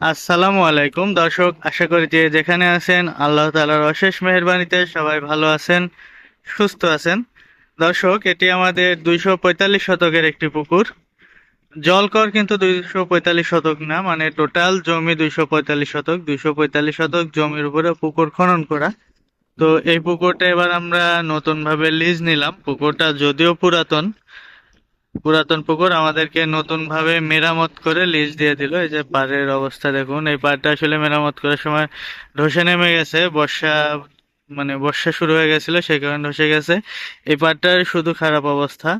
আসসালামু আলাইকুম। দর্শক, আশা করি যে যেখানে আছেন, আল্লাহ তাআলার অশেষ মেহেরবানিতে সবাই ভালো আছেন, সুস্থ আছেন। দর্শক, এটি আমাদের দুইশো পঁয়তাল্লিশ শতকের একটি পুকুর। জলকর কিন্তু দুইশো পঁয়তাল্লিশ শতক না মানে টোটাল জমি দুইশো পঁয়তাল্লিশ শতক। দুইশো পঁয়তাল্লিশ শতক জমির উপরে পুকুর খনন করা। তো এই পুকুরটা এবার আমরা নতুন ভাবে লিজ নিলাম। পুকুরটা যদিও পুরাতন পুরাতন পুকুর আমাদেরকে নতুন ভাবে মেরামত করে লিজ দিয়ে দিল। এই যে পাড়ের অবস্থা দেখুন, এই পাড়টা আসলে মেরামত করার সময় ধসে নেমে গেছে, বর্ষা মানে বর্ষা শুরু হয়ে গেছিল, সেই কারণে ধসে গেছে। এই পাড়টার শুধু খারাপ অবস্থা,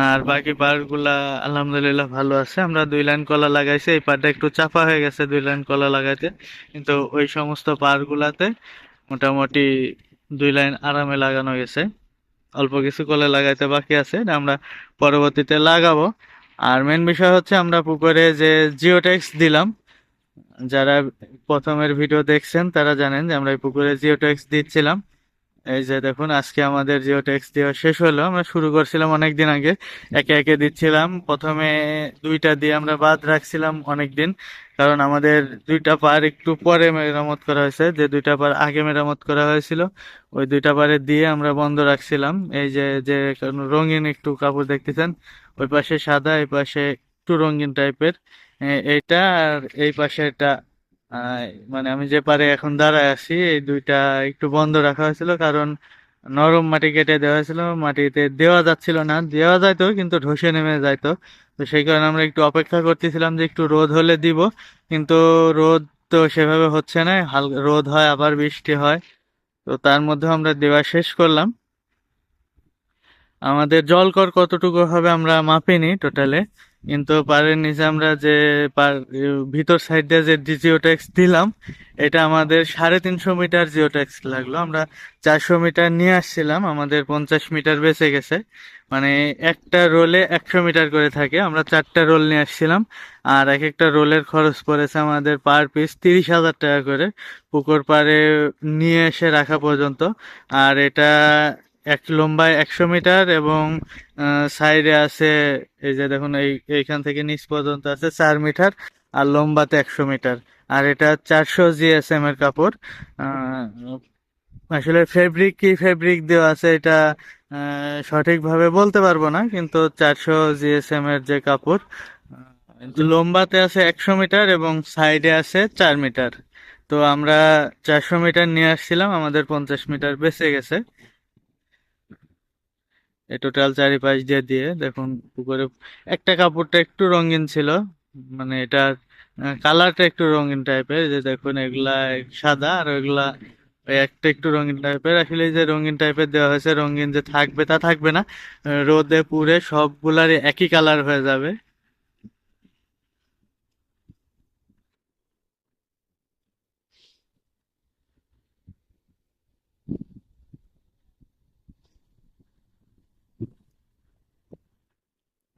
আর বাকি পাড়গুলা আলহামদুলিল্লাহ ভালো আছে। আমরা দুই লাইন কলা লাগাইছি, এই পাড়টা একটু চাপা হয়ে গেছে দুই লাইন কলা লাগাইতে কিন্তু ওই সমস্ত পাড়গুলাতে মোটামুটি দুই লাইন আরামে লাগানো গেছে। অল্প কিছু কলে লাগাইতে বাকি আছে, এটা আমরা পরবর্তীতে লাগাবো। আর মেন বিষয় হচ্ছে আমরা পুকুরে যে জিওটেক্স দিলাম, যারা প্রথমের ভিডিও দেখছেন, তারা জানেন যে আমরা এই পুকুরে জিওটেক্স দিচ্ছিলাম। এই যে দেখুন, আজকে আমাদের জিওটেক্স দেওয়া শেষ হলো, আমরা শুরু করছিলাম অনেক দিন আগে। একে একে দিচ্ছিলাম, প্রথমে দুইটা দিয়ে আমরা বাদ রাখছিলাম অনেক দিন কারণ আমাদের দুইটা পার একটু পরে মেরামত করা হয়েছে। যে দুইটা পার আগে মেরামত করা হয়েছিল, ওই দুইটা পারে দিয়ে আমরা বন্ধ রাখছিলাম। এই যে যে রঙিন একটু কাপড় দেখতেছেন, ওই পাশে সাদা, এই পাশে একটু রঙিন টাইপের। এইটা আর এই পাশে এটা মানে আমি যে পারে এখন দাঁড়ায় আছি, এই দুইটা একটু বন্ধ রাখা হয়েছিল। কারণ নরম মাটি কেটে দেওয়া হয়েছিল মাটিতে দেওয়া যাচ্ছিল না। দেওয়া যাইতো, কিন্তু ধসে নেমে যাইতো। তো সেই কারণে আমরা একটু অপেক্ষা করতেছিলাম যে একটু রোদ হলে দিব, কিন্তু রোদ তো সেভাবে হচ্ছে না হালকা রোদ হয়, আবার বৃষ্টি হয়। তো তার মধ্যে আমরা দেওয়া শেষ করলাম। আমাদের জলকর কতটুকু হবে আমরা মাপিনি টোটালে। কিন্তু পাড়ের নিচে আমরা যে পার ভিতর সাইডে যে জিওটেক্স দিলাম, এটা আমাদের সাড়ে তিনশো মিটার জিওটেক্স লাগল। আমরা চারশো মিটার নিয়ে আসছিলাম, আমাদের পঞ্চাশ মিটার বেঁচে গেছে। মানে একটা রোলে একশো মিটার করে থাকে। আমরা চারটা রোল নিয়ে আসছিলাম, আর এক একটা রোলের খরচ পড়েছে আমাদের পার পিস তিরিশ হাজার টাকা করে। পুকুর পাড়ে নিয়ে এসে রাখা পর্যন্ত। আর এটা এক লম্বায় একশো মিটার এবং সাইডে আছে, এই যে দেখুন, এই, এইখান থেকে নিচ পর্যন্ত আছে চার মিটার আর লম্বাতে একশো মিটার। আর এটা চারশো জিএসএম এর কাপড়। আসলে ফেব্রিক কি ফেব্রিক দেওয়া আছে এটা সঠিকভাবে বলতে পারব না, কিন্তু চারশো জিএসএম এর যে কাপড় লম্বাতে আছে একশো মিটার এবং সাইডে আছে চার মিটার। তো আমরা চারশো মিটার নিয়ে আসছিলাম, আমাদের পঞ্চাশ মিটার বেঁচে গেছে। এই টোটাল চারিপাশ দিয়ে দিয়ে দেখুন পুকুরে, একটা কাপড়টা একটু রঙিন ছিল মানে এটা কালারটা একটু রঙিন টাইপের যে দেখুন এগুলা সাদা আর ওইগুলা একটা একটু রঙিন টাইপের। আসলে যে রঙিন টাইপের দেওয়া হয়েছে, রঙিন যে থাকবে তা থাকবে না রোদে পুড়ে সবগুলারই একই কালার হয়ে যাবে।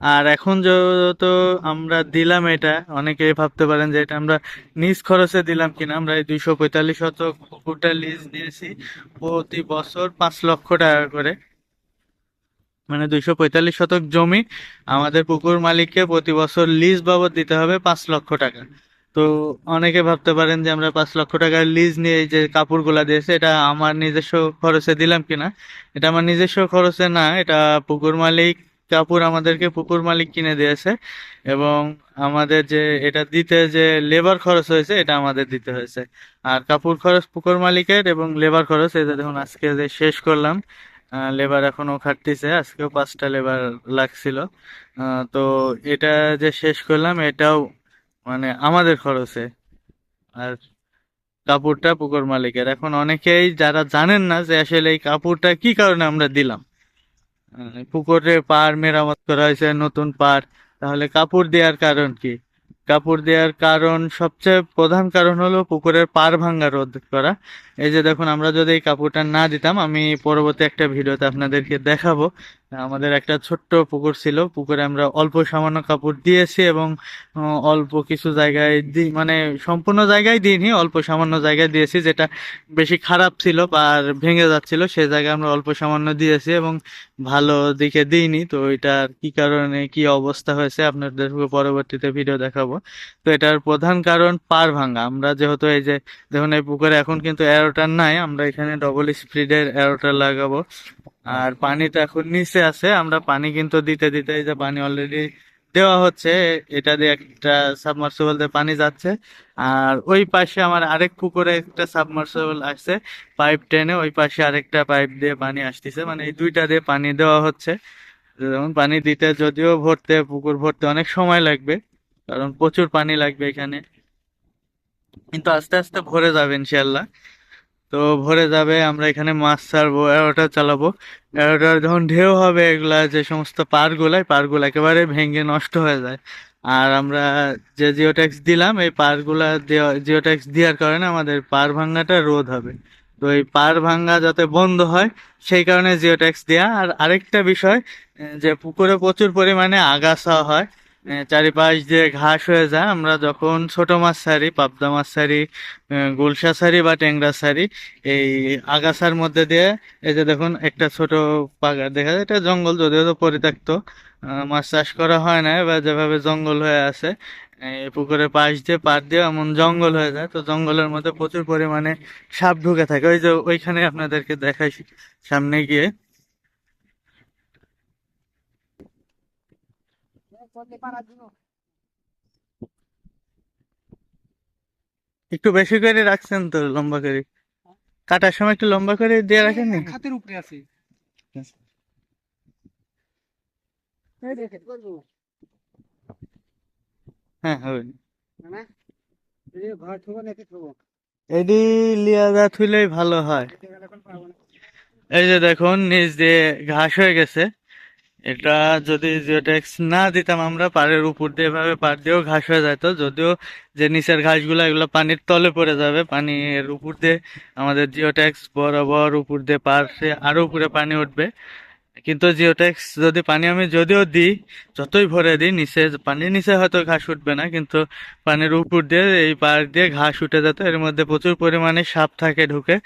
আর এখন যেহেতু আমরা দিলাম এটা অনেকেই ভাবতে পারেন যে এটা আমরা নিজ খরচে দিলাম কিনা। আমরা এই দুইশো পঁয়তাল্লিশ শতক পুকুরটা লিজ দিয়েছি প্রতি বছর পাঁচ লক্ষ টাকা করে। মানে দুইশো পঁয়তাল্লিশ শতক জমি আমাদের পুকুর মালিককে প্রতি বছর লিজ বাবদ দিতে হবে পাঁচ লক্ষ টাকা। তো অনেকে ভাবতে পারেন যে আমরা পাঁচ লক্ষ টাকার লিজ নিয়ে যে কাপড়গুলা দিয়েছে, এটা আমার নিজস্ব খরচে দিলাম কিনা? এটা আমার নিজস্ব খরচে না, এটা পুকুর মালিক কাপড় আমাদেরকে পুকুর মালিক কিনে দিয়েছে এবং আমাদের যে এটা দিতে যে লেবার খরচ হয়েছে, এটা আমাদের দিতে হয়েছে। আর কাপড় খরচ পুকুর মালিকের এবং লেবার খরচ যে দেখুন, আজকে যে শেষ করলাম লেবার এখনও খাটতিছে, আজকেও পাঁচটা লেবার লাগছিল। তো এটা যে শেষ করলাম, এটাও মানে আমাদের খরচে। আর কাপড়টা পুকুর মালিকের। এখন অনেকেই যারা জানেন না যে আসলে এই কাপড়টা কি কারণে আমরা দিলাম। পুকুরে পার মেরামত করা হয়েছে, নতুন পার তাহলে কাপড় দেওয়ার কারণ কি? কাপড় দেওয়ার কারণ, সবচেয়ে প্রধান কারণ হলো পুকুরের পার ভাঙ্গা রোধ করা। এই যে দেখুন, আমরা যদি এই কাপড়টা না দিতাম, আমি পরবর্তী একটা ভিডিওতে আপনাদেরকে দেখাবো। আমাদের একটা ছোট্ট পুকুর ছিল। পুকুরে আমরা অল্প সামান্য কাপড় দিয়েছি এবং অল্প কিছু জায়গায় মানে সম্পূর্ণ জায়গায় দিইনি, অল্প সামান্য জায়গায় দিয়েছি যেটা বেশি খারাপ ছিল বা আর ভেঙে যাচ্ছিল। সেই জায়গায় আমরা অল্প সামান্য দিয়েছি এবং ভালো দিকে দিইনি। তো এটার কি কারণে কি অবস্থা হয়েছে আপনাদের পরবর্তীতে ভিডিও দেখাবো। তো এটার প্রধান কারণ পার ভাঙা। আমরা যেহেতু এই যে, দেখুন এই পুকুরে এখন কিন্তু এরোটার নাই, আমরা এখানে ডবল স্পিডের এরোটার লাগাবো। আর পানিটা এখন নিচে আছে, আমরা পানি কিন্তু দিতে দিতে এই যে পানি অলরেডি দেওয়া হচ্ছে, এটা দিয়ে একটা সাবমার্সিবল দিয়ে পানি যাচ্ছে। আর ওই পাশে আমার আরেক পুকুরে একটা সাবমার্সিবল আসছে পাইপ টেনে ওই পাশে আরেকটা পাইপ দিয়ে পানি আসতেছে। মানে এই দুইটা দিয়ে পানি দেওয়া হচ্ছে। যেমন পানি দিতে যদিও ভরতে, পুকুর ভরতে অনেক সময় লাগবে, কারণ প্রচুর পানি লাগবে এখানে। কিন্তু আস্তে আস্তে ভরে যাবে ইনশাল্লাহ তো ভরে যাবে, আমরা এখানে মাছ ছাড়বো এরোটা চালাবো। এরোটার যখন ঢেউ হবে এগুলা, যে সমস্ত পারগুলা এই পারগুলো একেবারে ভেঙে নষ্ট হয়ে যায়। আর আমরা যে জিও ট্যাক্স দিলাম, এই পারগুলা দেওয়া জিও ট্যাক্স দেওয়ার কারণে আমাদের পার ভাঙাটা রোধ হবে। তো এই পার ভাঙা যাতে বন্ধ হয়, সেই কারণে জিও ট্যাক্স দেওয়া আর আরেকটা বিষয়, যে পুকুরে প্রচুর পরিমাণে আগাছা হয় চারিপাশ দিয়ে ঘাস হয়ে যায়। আমরা যখন ছোট মাছ ছাড়ি, পাবদা মাছ ছাড়ি গুলশা ছাড়ি বা ট্যাংরা ছাড়ি, এই আগাছার মধ্যে দিয়ে এই যে দেখুন, একটা ছোট পাগার। দেখা যায় এটা জঙ্গল, যদিও তো পরিত্যক্ত মাছ চাষ করা হয় না বা যেভাবে জঙ্গল হয়ে আছে পুকুরের পাশ দিয়ে পার দিয়ে এমন জঙ্গল হয়ে যায়। তো জঙ্গলের মধ্যে প্রচুর পরিমাণে সাপ ঢুকে থাকে। ওই যে ওইখানে আপনাদেরকে দেখাই, সামনে গিয়ে। একটু বেশি করে রাখছেন তো লম্বা করে। কাটার সময় একটু লম্বা করে দিয়ে খাতের উপরে আছে। হ্যাঁ হবে। এডি লিয়াদা থুইলেই ভালো হয়। এই যে দেখুন নিচ দিয়ে ঘাস হয়ে গেছে। এটা যদি জিওটেক্স না দিতাম আমরা পাড়ের উপর দিয়ে, এভাবে পাড় দিয়েও ঘাস হয়ে যেত যদিও যে নিচের ঘাসগুলো, এগুলো পানির তলে পড়ে যাবে, পানির উপর দিয়ে আমাদের জিওটেক্স বরাবর উপর দিয়ে পাশে আরও উপরে পানি উঠবে। কিন্তু জিওটেক্স যদি পানি আমি যদিও দিই, যতই ভরে দিই, নিচে, পানির নিচে হয়তো ঘাস উঠবে না, কিন্তু পানির উপর দিয়ে, এই পাড় দিয়ে ঘাস উঠে যেত, এর মধ্যে প্রচুর পরিমাণে সাপ থাকে ঢুকে।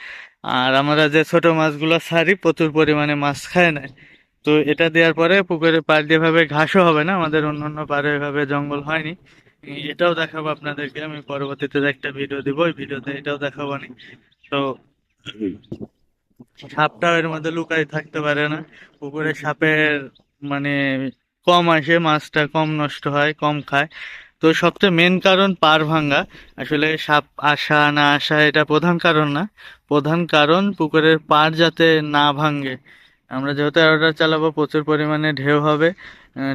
আর আমরা যে ছোট মাছগুলো ছাড়ি, প্রচুর পরিমাণে মাছ খায় না। তো এটা দেওয়ার পরে পুকুরে পাড় দিয়ে ভাবে ঘাসও হবে না, আমাদের অন্য অন্য পাড়ে এভাবে জঙ্গল হয়নি। এটাও দেখাবো আপনাদেরকে, আমি পরবর্তীতে একটা ভিডিও দিব, ওই ভিডিওতে এটাও দেখাবো আমি। তো সাপটাও এর মধ্যে লুকাই থাকতে পারে না। পুকুরে সাপের মানে কম আসে, মাছটা কম নষ্ট হয়, কম খায়। তো সবচেয়ে মেন কারণ পার ভাঙ্গা। আসলে সাপ আসা না আসা এটা প্রধান কারণ না। প্রধান কারণ পুকুরের পাড় যাতে না ভাঙ্গে আমরা যেহেতু অর্ডার চালাবো প্রচুর পরিমাণে ঢেউ হবে।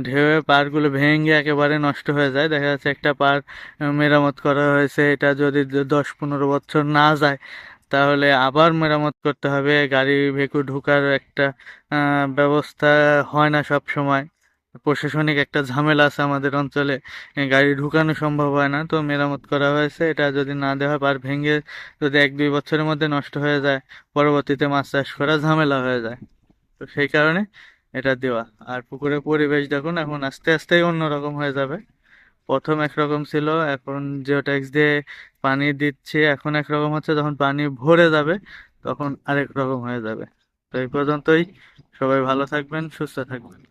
ঢেউয়ে পাড়গুলো ভেঙে একেবারে নষ্ট হয়ে যায়। দেখা যাচ্ছে একটা আহ, মেরামত করা হয়েছে। এটা যদি দশ পনেরো বছর না যায় তাহলে আবার মেরামত করতে হবে। গাড়ি ভেকু ঢোকার একটা ব্যবস্থা হয় না সব সময় প্রশাসনিক একটা ঝামেলা আছে আমাদের অঞ্চলে। গাড়ি ঢুকানো সম্ভব হয় না। তো মেরামত করা হয়েছে। এটা যদি না দেওয়া হয় পার ভেঙে যদি এক দুই বছরের মধ্যে নষ্ট হয়ে যায় পরবর্তীতে মাছ চাষ করা ঝামেলা হয়ে যায়। তো সেই কারণে এটা দেওয়া। আর পুকুরের পরিবেশ দেখুন, এখন আস্তে আস্তে অন্যরকম হয়ে যাবে। প্রথম একরকম ছিল, এখন জিওট্যাক্স দিয়ে পানি দিচ্ছে, এখন একরকম হচ্ছে, যখন পানি ভরে যাবে, তখন আরেক রকম হয়ে যাবে। তো এই পর্যন্তই। সবাই ভালো থাকবেন, সুস্থ থাকবেন।